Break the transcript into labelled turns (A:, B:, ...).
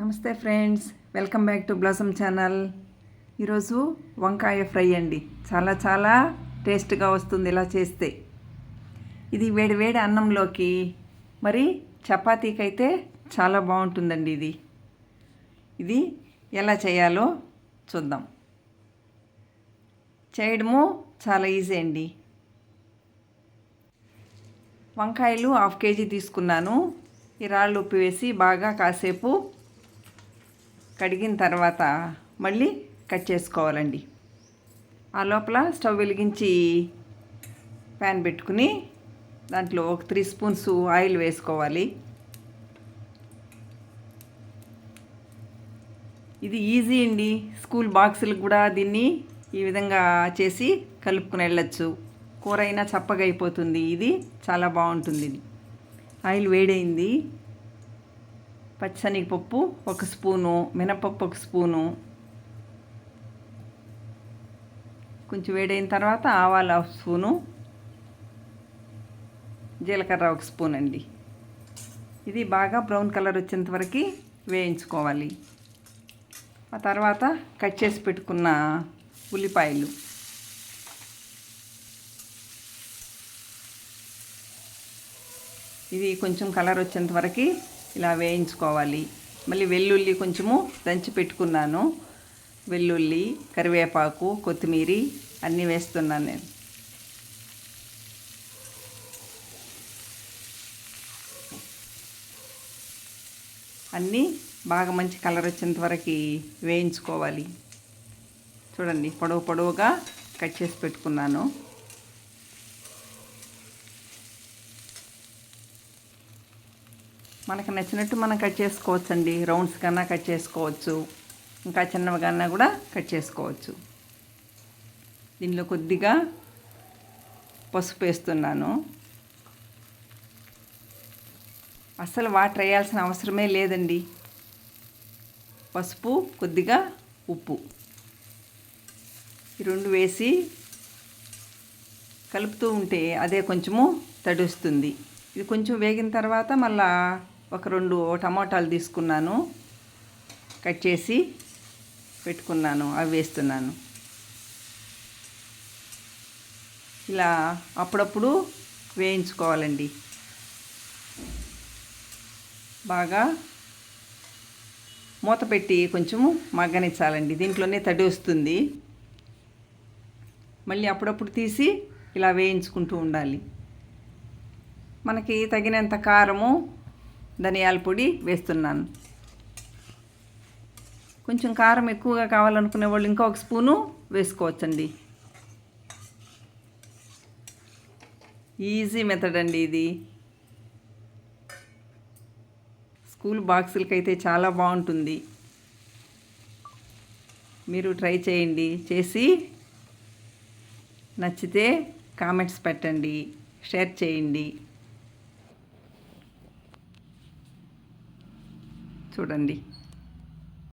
A: నమస్తే friends welcome back to blossom channel. ఈరోజు వంకాయ ఫ్రై అండి. చాలా చాలా టేస్ట్గా వస్తుంది ఇలా చేస్తే. ఇది వేడి వేడి అన్నంలోకి మరి చపాతీకి అయితే చాలా బాగుంటుందండి ఇది. ఇది ఎలా చేయాలో చూద్దాం. చేయడము చాలా ఈజీ అండి. వంకాయలు హాఫ్ కేజీ తీసుకున్నాను. ఈ రాళ్ళు ఉప్పు వేసి బాగా కాసేపు కడిగిన తర్వాత మళ్ళీ కట్ చేసుకోవాలండి. ఆ లోపల స్టవ్ వెలిగించి ప్యాన్ పెట్టుకుని దాంట్లో ఒక త్రీ స్పూన్స్ ఆయిల్ వేసుకోవాలి. ఇది ఈజీ అండి. స్కూల్ బాక్సులకు కూడా దీన్ని ఈ విధంగా చేసి కలుపుకుని వెళ్ళచ్చు. కూర అయినా చప్పగా అయిపోతుంది. ఇది చాలా బాగుంటుంది. ఆయిల్ వేడైంది. పచ్చనగపప్పు ఒక స్పూను మినపప్పు ఒక స్పూను. కొంచెం వేడైన తర్వాత ఆవాలు హాఫ్ స్పూను. జీలకర్ర ఒక స్పూన్ అండి. ఇది బాగా బ్రౌన్ కలర్ వచ్చేంత వరకు వేయించుకోవాలి. ఆ తర్వాత కట్ చేసి పెట్టుకున్న ఉల్లిపాయలు. ఇది కొంచెం కలర్ వచ్చేంత వరకు ఇలా వేయించుకోవాలి. మళ్ళీ వెల్లుల్లి కొంచెము దంచి పెట్టుకున్నాను. వెల్లుల్లి కరివేపాకు కొత్తిమీర అన్నీ వేస్తున్నాను నేను. అన్నీ బాగా మంచి కలర్ వచ్చేంత వరకు వేయించుకోవాలి. చూడండి పొడవు పొడవుగా కట్ చేసి పెట్టుకున్నాను. మనకు నచ్చినట్టు మనం కట్ చేసుకోవచ్చు అండి రౌండ్స్ కన్నా కట్ చేసుకోవచ్చు. ఇంకా చిన్నవి కూడా కట్ చేసుకోవచ్చు. దీనిలో కొద్దిగా పసుపు వేస్తున్నాను. అస్సలు వాటర్ వేయాల్సిన అవసరమే లేదండి. పసుపు కొద్దిగా ఉప్పు. ఈ రెండు వేసి కలుపుతూ ఉంటే అదే కొంచెము తడుస్తుంది. ఇది కొంచెం వేగిన తర్వాత మళ్ళా ఒక రెండు టమాటాలు తీసుకున్నాను. కట్ చేసి పెట్టుకున్నాను. అవి వేస్తున్నాను. ఇలా అప్పుడప్పుడు వేయించుకోవాలండి. బాగా మూత పెట్టి కొంచెము మగ్గనిచ్చాలండి దీంట్లోనే తడి వస్తుంది. మళ్ళీ అప్పుడప్పుడు తీసి ఇలా వేయించుకుంటూ ఉండాలి. మనకి తగినంత కారము ధనియాల పొడి వేస్తున్నాను. కొంచెం కారం ఎక్కువగా కావాలనుకునే వాళ్ళు ఇంకొక స్పూను వేసుకోవచ్చండి. ఈజీ మెథడ్ అండి ఇది. స్కూల్ బాక్సులకి అయితే చాలా బాగుంటుంది. మీరు ట్రై చేయండి. చేసి నచ్చితే కామెంట్స్ పెట్టండి. షేర్ చేయండి. చూడండి